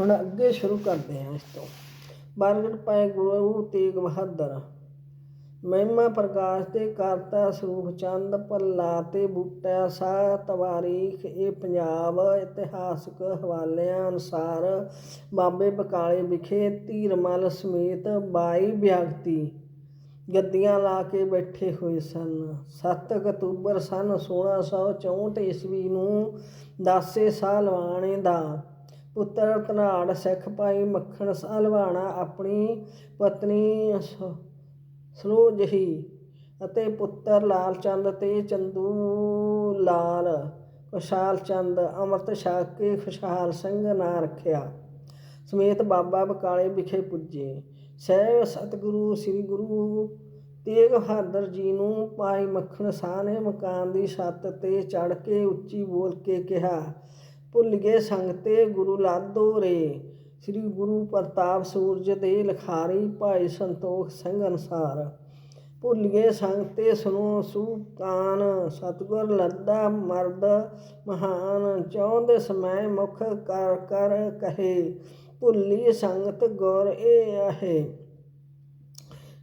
ਹੁਣ ਅੱਗੇ ਸ਼ੁਰੂ ਕਰਦੇ ਹਾਂ ਇਸ ਤੋਂ। ਬਰਗੜ ਪਏ ਗੁਰੂ ਤੇਗ ਬਹਾਦਰ। ਮਹਿਮਾ ਪ੍ਰਕਾਸ਼ ਤੇ ਕਰਤਾ ਸਰੂਪ ਚੰਦ, ਭੱਲਾ ਤੇ ਬੂਟਾ, ਸਾਹ, ਤਵਾਰੀਖ, ਇਹ ਪੰਜਾਬ ਇਤਿਹਾਸਕ ਹਵਾਲਿਆਂ ਅਨੁਸਾਰ ਬਾਬੇ ਬਕਾਲੇ ਵਿਖੇ ਧੀਰਮਲ ਸਮੇਤ 22 ਵਿਅਕਤੀ ਗੱਦੀਆਂ ਲਾ ਕੇ ਬੈਠੇ ਹੋਏ ਸਨ। 7 ਅਕਤੂਬਰ ਸਨ 1664 ਈਸਵੀ ਨੂੰ ਦਾਸੇ ਸਾਹ ਲਵਾਣੇ ਦਾ ਪੁੱਤਰ ਧਨਾੜ, ਸਿੱਖ ਭਾਈ ਮੱਖਣ ਸਾਲਵਾਣਾ, ਆਪਣੀ ਪਤਨੀ ਸ- ਅਤੇ ਪੁੱਤਰ ਲਾਲ ਚੰਦ ਤੇ ਚੰਦੂ ਲਾਲ, ਖੁਸ਼ਹਾਲ ਚੰਦ, ਅੰਮ੍ਰਿਤ ਛਕ ਕੇ ਖੁਸ਼ਹਾਲ ਸਿੰਘ ਨਾਂ ਰੱਖਿਆ। ਸਮੇਤ ਬਾਬਾ ਬਕਾਲੇ ਵਿਖੇ ਪੁੱਜੇ। ਸਹਿਬ ਸਤਿਗੁਰੂ, ਸ੍ਰੀ ਗੁਰੂ ਤੇਗ ਬਹਾਦਰ ਜੀ ਨੂੰ ਭਾਈ ਮੱਖਣ ਸਾਹ ਨੇ ਮਕਾਨ ਦੀ ਛੱਤ ਤੇ ਚੜ ਕੇ ਉੱਚੀ ਬੋਲ ਕੇ ਕਿਹਾ ਭੁੱਲ ਗਏ ਸੰਗਤੇ ਗੁਰੂ ਲਾਦੋ ਰੇ। ਸ੍ਰੀ ਗੁਰੂ ਪ੍ਰਤਾਪ ਸੂਰਜ ਦੇ ਲਖਾਰੀ ਭਾਈ ਸੰਤੋਖ ਸਿੰਘ ਅਨਸਾਰ, ਭੁੱਲ ਗਏ ਸੰਗ ਸੁਨੋ ਸੁਕਾਨ ਸਤਗੁਰ ਲੱਦਾ ਮਰਦ ਮਹਾਨ, ਚਾਹੁੰਦੇ ਸਮੈ ਮੁਖ ਕਰ ਕਰ ਕਹੇ, ਭੁੱਲੀ ਸੰਗਤ ਗੁਰ ਇਹ ਆਹੇ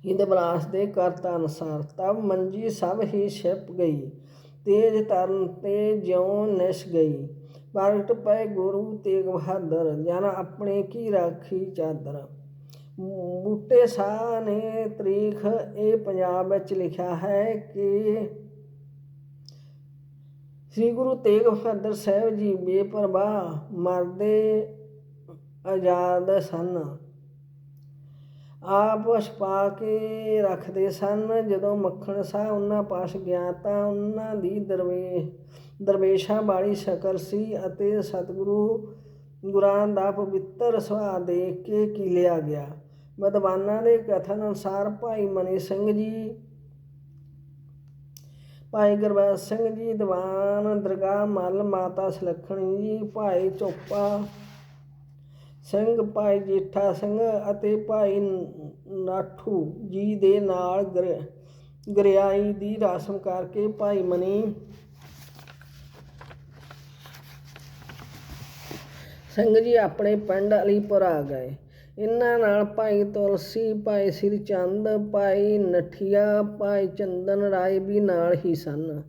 ਹਿੰਦ ਬਲਾਸ ਦੇ ਕਰਤਾ ਅਨਸਾਰ ਤਬ ਮੰਜੀ ਸਭ ਹੀ ਛਿਪ ਗਈ, ਤੇਜ ਤਰਨ ਤੇ ਜਿਉ ਨਿਸ ਗਈ। ਪ੍ਰਗਟ ਪਏ ਗੁਰੂ ਤੇਗ ਬਹਾਦਰ, ਜਨ ਆਪਣੇ ਕੀ ਰਾਖੀ ਚਾਦਰ? ਬੂਟੇ ਸਾਹ ਨੇ ਤਰੀਖ, ਇਹ ਪੰਜਾਬ ਵਿੱਚ ਲਿਖਿਆ ਹੈ ਕਿ ਸ੍ਰੀ ਗੁਰੂ ਤੇਗ ਬਹਾਦਰ ਸਾਹਿਬ ਜੀ ਬੇਪਰਵਾਹ ਮਰਦੇ ਆਜ਼ਾਦ ਸਨ। ਆਪ ਛਪਾ ਕੇ ਰੱਖਦੇ ਸਨ। ਜਦੋਂ ਮੱਖਣ ਸਾਹ ਉਹਨਾਂ ਪਾਸ ਗਿਆ ਤਾਂ ਉਹਨਾਂ ਦੀ ਦਰਵੇ, ਦਰਵੇਸ਼ਾਂ ਵਾਲੀ ਸ਼ਕਲ ਸੀ ਅਤੇ ਸਤਿਗੁਰੂ ਗੁਰਾਂ ਦਾ ਪਵਿੱਤਰ ਸੁਭਾਅ ਦੇਖ ਕੇ ਕਿਲਿਆ ਗਿਆ। ਵਿਦਵਾਨਾਂ ਦੇ ਕਥਨ ਅਨੁਸਾਰ ਭਾਈ ਮਨੀ ਸਿੰਘ ਜੀ, ਭਾਈ ਗੁਰਬਖਸ਼ ਸਿੰਘ ਜੀ, ਦੀਵਾਨ, ਦਰਗਾਹ ਮੱਲ, ਮਾਤਾ ਸੁਲੱਖਣੀ ਜੀ, ਭਾਈ ਚੋਪਾ ਸਿੰਘ ਭਾਈ ਜੇਠਾ ਸਿੰਘ ਅਤੇ ਭਾਈ ਨਾਠੂ ਜੀ ਦੇ ਨਾਲ ਗਰ- ਗਰਿਆਈ ਦੀ ਰਸਮ ਕਰਕੇ ਭਾਈ ਮਨੀ ਸਿੰਘ ਜੀ ਆਪਣੇ ਪਿੰਡ ਅਲੀਪੁਰ ਆ ਗਏ। ਇਹਨਾਂ ਨਾਲ ਭਾਈ ਤੁਲਸੀ, ਭਾਈ ਸ੍ਰੀ ਚੰਦ, ਭਾਈ ਨਠੀਆ, ਭਾਈ ਚੰਦਨ ਰਾਏ ਵੀ ਨਾਲ ਹੀ ਸਨ।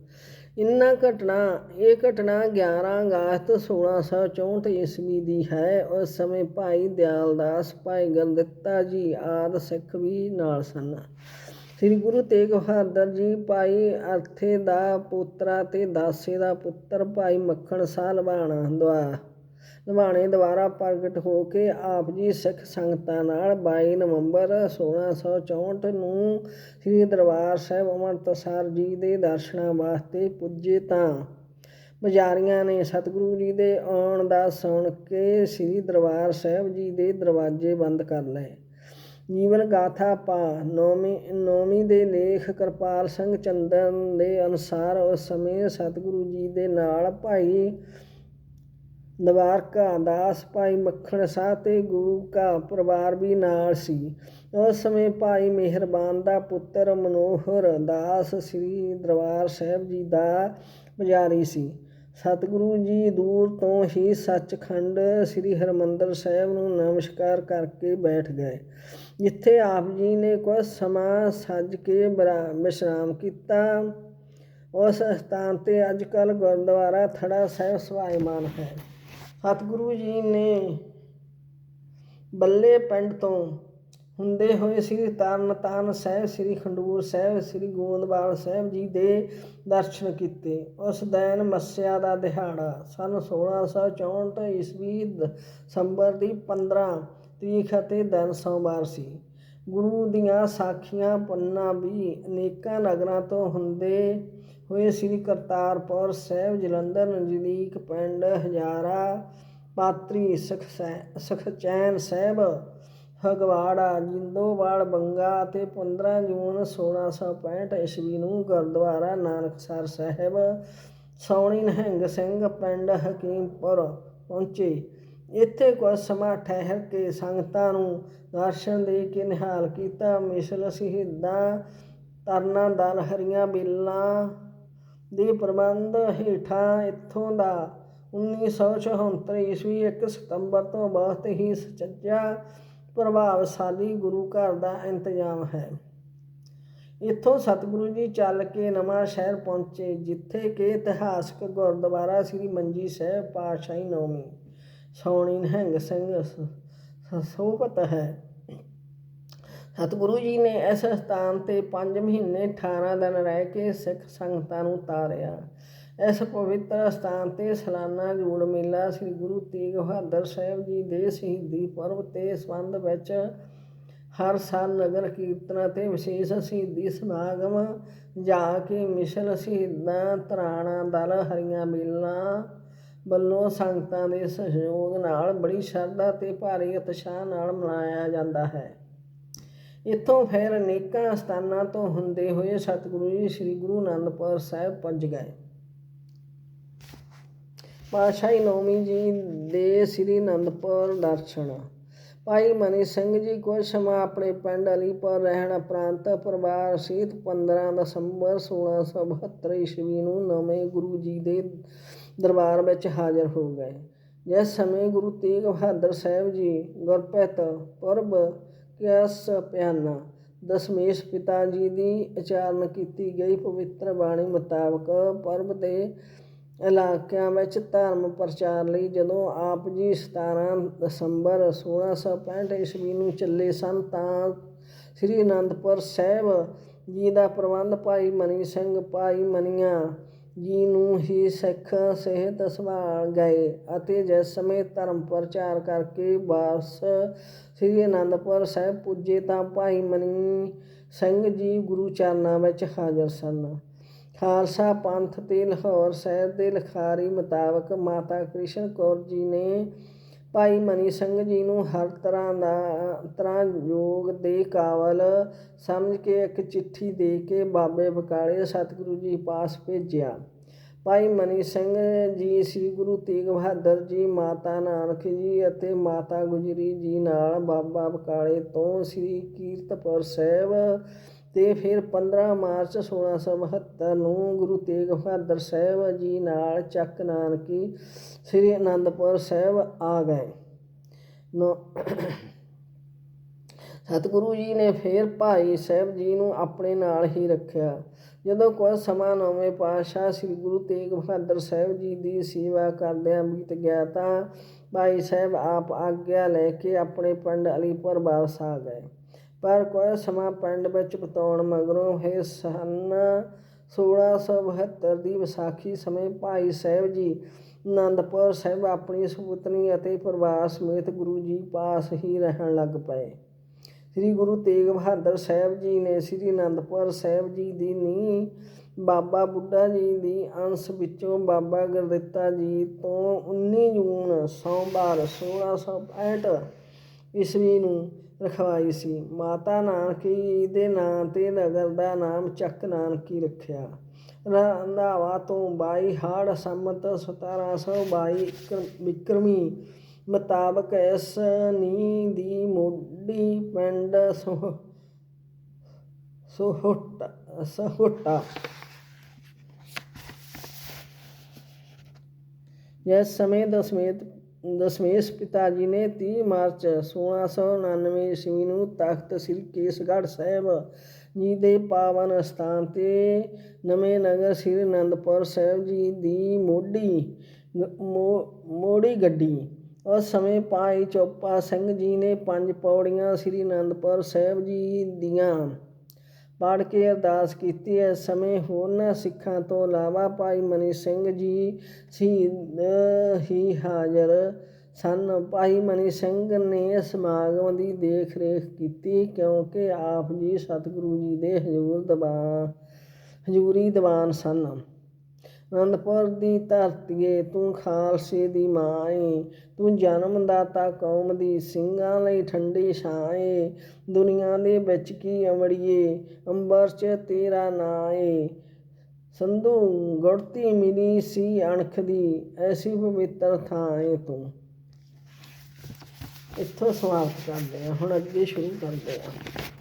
ਇਹਨਾਂ ਘਟਨਾ, ਇਹ ਘਟਨਾ 11 ਅਗਸਤ 1664 ਈਸਵੀ ਦੀ ਹੈ। ਉਸ ਸਮੇਂ ਭਾਈ ਦਿਆਲਦਾਸ, ਭਾਈ ਗੁਰਦਿੱਤਾ ਜੀ ਆਦਿ ਸਿੱਖ ਵੀ ਨਾਲ ਸਨ। ਸ੍ਰੀ ਗੁਰੂ ਤੇਗ ਬਹਾਦਰ ਜੀ, ਭਾਈ ਅਰਥੇ ਦਾ ਪੋਤਰਾ ਅਤੇ ਦਾਸੇ ਦਾ ਪੁੱਤਰ, ਭਾਈ ਮੱਖਣ ਸਾਹ ਲਵਾਣਾ ਦੁਆ ਲਵਾਣੇ ਦੁਆਰਾ ਪ੍ਰਗਟ ਹੋ ਕੇ ਆਪ ਜੀ ਸਿੱਖ ਸੰਗਤਾਂ ਨਾਲ 22 ਨਵੰਬਰ 1664 ਨੂੰ ਸ੍ਰੀ ਦਰਬਾਰ ਸਾਹਿਬ ਅੰਮ੍ਰਿਤਸਰ ਜੀ ਦੇ ਦਰਸ਼ਨਾਂ ਵਾਸਤੇ ਪੁੱਜੇ ਤਾਂ ਬਜ਼ਾਰੀਆਂ ਨੇ ਸਤਿਗੁਰੂ ਜੀ ਦੇ ਆਉਣ ਦਾ ਸੁਣ ਕੇ ਸ੍ਰੀ ਦਰਬਾਰ ਸਾਹਿਬ ਜੀ ਦੇ ਦਰਵਾਜ਼ੇ ਬੰਦ ਕਰ ਲਏ। ਜੀਵਨ ਗਾਥਾ ਪਾ, ਨੌਵੀਂ ਨੌਵੀਂ ਦੇ ਲੇਖ ਕਿਰਪਾਲ ਸਿੰਘ ਚੰਦਨ ਦੇ ਅਨੁਸਾਰ ਉਸ ਸਮੇਂ ਸਤਿਗੁਰੂ ਜੀ ਦੇ ਨਾਲ ਭਾਈ ਨਵਾਰਕਾ ਦਾਸ ਭਾਈ ਮੱਖਣ ਸਾਹ ਤੇ ਗੁਰੂ ਕਾ ਪਰਿਵਾਰ ਵੀ ਨਾਲ ਸੀ। ਉਸ ਸਮੇਂ ਭਾਈ ਮਿਹਰਬਾਨ ਦਾ ਪੁੱਤਰ ਮਨੋਹਰ ਦਾਸ ਸ੍ਰੀ ਦਰਬਾਰ ਸਾਹਿਬ ਜੀ ਦਾ ਪੁਜਾਰੀ ਸੀ। ਸਤਿਗੁਰੂ ਜੀ ਦੂਰ ਤੋਂ ਹੀ ਸੱਚਖੰਡ ਸ੍ਰੀ ਹਰਮੰਦਰ ਸਾਹਿਬ ਨੂੰ ਨਮਸਕਾਰ ਕਰਕੇ ਬੈਠ ਗਏ। ਜਿੱਥੇ ਆਪ ਜੀ ਨੇ ਕੁਝ ਸਮਾਂ ਸੱਜ ਕੇ ਬਰਾ- ਵਿਸ਼ਰਾਮ ਕੀਤਾ। ਉਸ ਸਥਾਨ ਤੇ ਅੱਜ ਕੱਲ ਗੁਰਦੁਆਰਾ ਥੜਾ ਸਾਹਿਬ ਸਵਾਈਮਾਨ ਹੈ। ਸਤਿਗੁਰੂ ਜੀ ਨੇ ਬੱਲੇ ਪਿੰਡ ਤੋਂ ਹੁੰਦੇ ਹੋਏ ਸ੍ਰੀ ਤਰਨਤਾਰਨ ਸਾਹਿਬ, ਸ੍ਰੀ ਖੰਡੂਰ ਸਾਹਿਬ, ਸ੍ਰੀ ਗੋਂਦਵਾਲ ਸਾਹਿਬ ਜੀ ਦੇ ਦਰਸ਼ਨ ਕੀਤੇ। ਉਸ ਦਿਨ ਮੱਸਿਆ ਦਾ ਦਿਹਾੜਾ ਸਨ 1664 ਈਸਵੀ ਦਸੰਬਰ ਦੀ 15 ਤਰੀਕ ਅਤੇ ਦਿਨ ਸੋਮਵਾਰ ਸੀ। ਗੁਰੂ ਦੀਆਂ ਸਾਖੀਆਂ, ਪੰਨਾ ਵੀ ਅਨੇਕਾਂ ਨਗਰਾਂ ਤੋਂ ਹੁੰਦੇ ਹੋਏ ਸ੍ਰੀ ਕਰਤਾਰਪੁਰ ਸਾਹਿਬ, ਜਲੰਧਰ, ਨਜ਼ਦੀਕ ਪਿੰਡ ਹਜ਼ਾਰਾ ਪਾਤਰੀ ਸੁਖ- ਸੁਖਚੈਨ ਸਾਹਿਬ ਫਗਵਾੜਾ ਜਿੰਦੋਵਾਲ ਬੰਗਾ ਅਤੇ 15 ਜੂਨ 1665 ਈਸਵੀ ਨੂੰ ਗੁਰਦੁਆਰਾ ਨਾਨਕਸਰ ਸਾਹਿਬ, ਸੌਣੀ ਨਹਿੰਗ ਸਿੰਘ ਪਿੰਡ ਹਕੀਮਪੁਰ ਪਹੁੰਚੇ। ਇੱਥੇ ਕੁਝ ਸਮਾਂ ਠਹਿਰ ਕੇ ਸੰਗਤਾਂ ਨੂੰ ਦਰਸ਼ਨ ਦੇ ਕੇ ਨਿਹਾਲ ਕੀਤਾ। ਮਿਸਲ ਸ਼ਹੀਦਾਂ ਤਰਨਾ ਦਲ, ਹਰੀਆਂ ਬੇਲਾਂ ਦੇ ਪ੍ਰਬੰਧ ਹੇਠਾਂ ਇੱਥੋਂ ਦਾ 1974 ਈਸਵੀ 1 ਸਤੰਬਰ ਤੋਂ ਬਹੁਤ ਹੀ ਸੱਚਾ ਪ੍ਰਭਾਵਸ਼ਾਲੀ ਗੁਰੂ ਘਰ ਦਾ ਇੰਤਜ਼ਾਮ ਹੈ। ਇੱਥੋਂ ਸਤਿਗੁਰੂ ਜੀ ਚੱਲ ਕੇ ਨਵਾਂ ਸ਼ਹਿਰ ਪਹੁੰਚੇ, ਜਿੱਥੇ ਕਿ ਇਤਿਹਾਸਕ ਗੁਰਦੁਆਰਾ ਸ੍ਰੀ ਮੰਜੀ ਸਾਹਿਬ ਪਾਤਸ਼ਾਹੀ ਨੌਮੀ ਸੋਣੀ ਨਿਹੰਗ ਸਿੰਘ ਸੋਭਤ ਹੈ। ਸਤਿਗੁਰੂ ਜੀ ਨੇ ਇਸ ਸਥਾਨ ਤੇ 5 ਮਹੀਨੇ 18 ਦਿਨ ਰਹਿ ਕੇ ਸਿੱਖ ਸੰਗਤਾਂ ਨੂੰ ਤਾਰਿਆ। ਇਸ ਪਵਿੱਤਰ ਸਥਾਨ ਤੇ ਸਾਲਾਨਾ ਜੋੜ ਮੇਲਾ ਸ੍ਰੀ ਗੁਰੂ ਤੇਗ ਬਹਾਦਰ ਸਾਹਿਬ ਜੀ ਦੇ ਸ਼ਹੀਦੀ ਪੁਰਬ ਤੇ ਸੰਬੰਧ ਵਿੱਚ ਹਰ ਸਾਲ ਨਗਰ ਕੀਰਤਨ ਅਤੇ ਵਿਸ਼ੇਸ਼ ਸ਼ਹੀਦੀ ਸਮਾਗਮ ਜਾ ਕੇ ਮਿਸ਼ਨ ਸ਼ਹੀਦਾਂ ਤਰਾਣਾ ਦਲ ਹਰੀਆਂ ਬੇਲਾਂ ਵੱਲੋਂ ਸੰਗਤਾਂ ਦੇ ਸਹਿਯੋਗ ਨਾਲ ਬੜੀ ਸ਼ਰਧਾ ਤੇ ਭਾਰੀ ਉਤਸ਼ਾਹ ਨਾਲ ਮਨਾਇਆ ਜਾਂਦਾ ਹੈ। ਇੱਥੋਂ ਫਿਰ ਅਨੇਕਾਂ ਸਥਾਨਾਂ ਤੋਂ ਹੁੰਦੇ ਹੋਏ ਸਤਿਗੁਰੂ ਜੀ ਸ੍ਰੀ ਗੁਰੂ ਅਨੰਦਪੁਰ ਸਾਹਿਬ ਪੁੱਜ ਗਏ। ਪਾਤਸ਼ਾਹੀ ਨੌਮੀ ਜੀ ਦੇ ਸ੍ਰੀ ਅਨੰਦਪੁਰ ਦਰਸ਼ਨ। ਭਾਈ ਮਨੀ ਸਿੰਘ ਜੀ ਕੁਝ ਸਮਾਂ ਆਪਣੇ ਪਿੰਡ ਅਲੀਪੁਰ ਰਹਿਣ ਉਪਰੰਤ ਪਰਿਵਾਰ ਸਮੇਤ 15 ਦਸੰਬਰ 1672 ਈਸਵੀ ਨੂੰ ਨਵੇਂ ਗੁਰੂ ਜੀ ਦੇ ਦਰਬਾਰ ਵਿੱਚ ਹਾਜ਼ਰ ਹੋ ਗਏ। ਜਿਸ ਸਮੇਂ ਗੁਰੂ ਤੇਗ ਬਹਾਦਰ ਸਾਹਿਬ ਜੀ ਗੁਰਪਿਤ ਪੁਰਬ ਕਿਸ ਪਿਆਨਾ ਦਸਮੇਸ਼ ਪਿਤਾ ਜੀ ਦੀ ਉਚਾਰਨ ਕੀਤੀ ਗਈ ਪਵਿੱਤਰ ਬਾਣੀ ਮੁਤਾਬਕ ਪਰਬ ਦੇ ਇਲਾਕਿਆਂ ਵਿੱਚ ਧਰਮ ਪ੍ਰਚਾਰ ਲਈ ਜਦੋਂ ਆਪ ਜੀ 17 ਦਸੰਬਰ 1665 ਈਸਵੀ ਨੂੰ ਚੱਲੇ ਸਨ ਤਾਂ ਸ੍ਰੀ ਅਨੰਦਪੁਰ ਸਾਹਿਬ ਜੀ ਦਾ ਪ੍ਰਬੰਧ ਭਾਈ ਮਨੀ ਸਿੰਘ, ਭਾਈ ਮਨੀਆਂ ਜੀ ਨੂੰ ਹੀ ਸਿੱਖ ਸਿਹਤ ਸੰਭਾਲ ਗਏ ਅਤੇ ਜਿਸ ਸਮੇਂ ਧਰਮ ਪ੍ਰਚਾਰ ਕਰਕੇ ਵਾਪਸ ਸ੍ਰੀ ਅਨੰਦਪੁਰ ਸਾਹਿਬ ਪੁੱਜੇ ਤਾਂ ਭਾਈ ਮਨੀ ਸਿੰਘ ਜੀ ਗੁਰੂ ਚਰਨਾਂ ਵਿੱਚ ਹਾਜ਼ਰ ਸਨ। ਖਾਲਸਾ ਪੰਥ ਤੇ ਲਾਹੌਰ ਸਾਹਿਬ ਦੇ ਲਿਖਾਰੀ ਮੁਤਾਬਕ ਮਾਤਾ ਕ੍ਰਿਸ਼ਨ ਕੌਰ ਜੀ ਨੇ ਭਾਈ ਮਨੀ ਸਿੰਘ ਜੀ ਨੂੰ ਹਰ ਤਰ੍ਹਾਂ ਦਾ, ਤਰ੍ਹਾਂ ਯੋਗ ਦੇ ਕਾਬਲ ਸਮਝ ਕੇ ਇੱਕ ਚਿੱਠੀ ਦੇ ਕੇ ਬਾਬੇ ਬਕਾਲੇ ਸਤਿਗੁਰੂ ਜੀ ਪਾਸ ਭੇਜਿਆ। ਭਾਈ ਮਨੀ ਸਿੰਘ ਜੀ, ਸ੍ਰੀ ਗੁਰੂ ਤੇਗ ਬਹਾਦਰ ਜੀ, ਮਾਤਾ ਨਾਨਕ ਜੀ ਅਤੇ ਮਾਤਾ ਗੁਜਰੀ ਜੀ ਨਾਲ ਬਾਬਾ ਬਕਾਲੇ ਤੋਂ ਸ੍ਰੀ ਕੀਰਤਪੁਰ ਸਾਹਿਬ ਤੇ ਫਿਰ 15 ਮਾਰਚ 1672 ਨੂੰ ਗੁਰੂ ਤੇਗ ਬਹਾਦਰ ਸਾਹਿਬ ਜੀ ਨਾਲ ਚੱਕ ਨਾਨਕੀ ਸ੍ਰੀ ਅਨੰਦਪੁਰ ਸਾਹਿਬ ਆ ਗਏ। ਨੌ ਸਤਿਗੁਰੂ ਜੀ ਨੇ ਫਿਰ ਭਾਈ ਸਾਹਿਬ ਜੀ ਨੂੰ ਆਪਣੇ ਨਾਲ ਹੀ ਰੱਖਿਆ। ਜਦੋਂ ਕੁਝ ਸਮਾਂ ਨੌਵੇਂ ਪਾਤਸ਼ਾਹ ਸ੍ਰੀ ਗੁਰੂ ਤੇਗ ਬਹਾਦਰ ਸਾਹਿਬ ਜੀ ਦੀ ਸੇਵਾ ਕਰਦਿਆਂ ਬੀਤ ਗਿਆ ਤਾਂ ਭਾਈ ਸਾਹਿਬ ਆਪ ਆਗਿਆ ਲੈ ਕੇ ਆਪਣੇ ਪਿੰਡ ਅਲੀਪੁਰ ਵਾਪਸ ਆ ਗਏ। ਪਰ ਕੁਝ ਸਮਾਂ ਪਿੰਡ ਵਿੱਚ ਬਿਤਾਉਣ ਮਗਰੋਂ ਫਿਰ ਸਨ 1672 ਦੀ ਵਿਸਾਖੀ ਸਮੇਂ ਭਾਈ ਸਾਹਿਬ ਜੀ ਅਨੰਦਪੁਰ ਸਾਹਿਬ ਆਪਣੀ ਸੁਪਤਨੀ ਅਤੇ ਪਰਿਵਾਰ ਸਮੇਤ ਗੁਰੂ ਜੀ ਪਾਸ ਹੀ ਰਹਿਣ ਲੱਗ ਪਏ। ਸ੍ਰੀ ਗੁਰੂ ਤੇਗ ਬਹਾਦਰ ਸਾਹਿਬ ਜੀ ਨੇ ਸ੍ਰੀ ਅਨੰਦਪੁਰ ਸਾਹਿਬ ਜੀ ਦੀ ਨੀਂਹ ਬਾਬਾ ਬੁੱਢਾ ਜੀ ਦੀ ਅੰਸ਼ ਵਿੱਚੋਂ ਬਾਬਾ ਗੁਰਦਿੱਤਾ ਜੀ ਤੋਂ 19 ਜੂਨ ਸੋਮਵਾਰ 1665 ਈਸਵੀ ਨੂੰ ਰਖਵਾਈ ਸੀ। ਮਾਤਾ ਨਾਨਕੀ ਦੇ ਨਾਂ ਤੇ ਨਗਰ ਦਾ ਨਾਮ ਚੱਕ ਨਾਨਕੀ ਰੱਖਿਆ। ਰੰਧਾਵਾ ਤੋਂ 22 ਹਾੜ ਸੰਮਤ 1722 ਵਿਕਰਮੀ ਮੁਤਾਬਕ ਇਸ ਨੀ ਦੀ ਮੋਢੀ ਪਿੰਡ ਸੋਹ ਸੋਹਟਾ ਸਹੋਟਾ। ਜਿਸ ਸਮੇਂ ਦਸਮੇਤ ਦਸਮੇਸ਼ ਪਿਤਾ ਜੀ ਨੇ 30 ਮਾਰਚ 1699 ਈਸਵੀ ਨੂੰ ਤਖਤ ਸ੍ਰੀ ਕੇਸਗੜ੍ਹ ਸਾਹਿਬ ਜੀ ਦੇ ਪਾਵਨ ਸਥਾਨ ਤੇ ਨਵੇਂ ਨਗਰ ਸ੍ਰੀ ਅਨੰਦਪੁਰ ਸਾਹਿਬ ਜੀ ਦੀ ਮੋਢੀ ਮੋ- ਮੋੜੀ ਗੱਡੀ। ਉਸ ਸਮੇਂ ਭਾਈ ਚੋਪਾ ਸਿੰਘ ਜੀ ਨੇ ਪੰਜ ਪੌੜੀਆਂ ਸ੍ਰੀ ਅਨੰਦਪੁਰ ਸਾਹਿਬ ਜੀ ਦੀਆਂ ਪੜ੍ਹ ਕੇ ਅਰਦਾਸ ਕੀਤੀ ਇਸ ਸਮੇਂ ਹੋਰਨਾਂ ਸਿੱਖਾਂ ਤੋਂ ਇਲਾਵਾ ਭਾਈ ਮਨੀ ਸਿੰਘ ਜੀ ਸ਼ਹੀਦ ਹੀ ਹਾਜ਼ਰ ਸਨ। ਭਾਈ ਮਨੀ ਸਿੰਘ ਨੇ ਸਮਾਗਮ ਦੀ ਦੇਖ ਰੇਖ ਕੀਤੀ ਕਿਉਂਕਿ ਆਪ ਜੀ ਸਤਿਗੁਰੂ ਜੀ ਦੇ ਹਜ਼ੂਰ ਦੀਵਾਨ ਹਜ਼ੂਰੀ ਦੀਵਾਨ ਸਨ। ਅਨੰਦਪੁਰ ਦੀ ਧਰਤੀਏ, ਤੂੰ ਖਾਲਸੇ ਦੀ ਮਾਂ ਏ ਤੂੰ ਜਨਮ ਦਾਤਾ ਕੌਮ ਦੀ ਸਿੰਘਾਂ ਲਈ ਠੰਡੀ ਛਾਂ ਏ ਦੁਨੀਆ ਦੇ ਵਿੱਚ ਕੀ ਅਮੜੀਏ, ਅੰਬਰ 'ਚ ਤੇਰਾ ਨਾਂ ਏ ਸੰਧੂ ਗੁੜਤੀ ਮਿਲੀ ਸੀ ਅਣਖ ਦੀ, ਐਸੀ ਪਵਿੱਤਰ ਥਾਂ ਏ ਤੂੰ। ਇੱਥੋਂ ਸਮਾਪਤ ਕਰਦੇ ਹਾਂ, ਹੁਣ ਅੱਗੇ ਸ਼ੁਰੂ ਕਰਦੇ ਹਾਂ।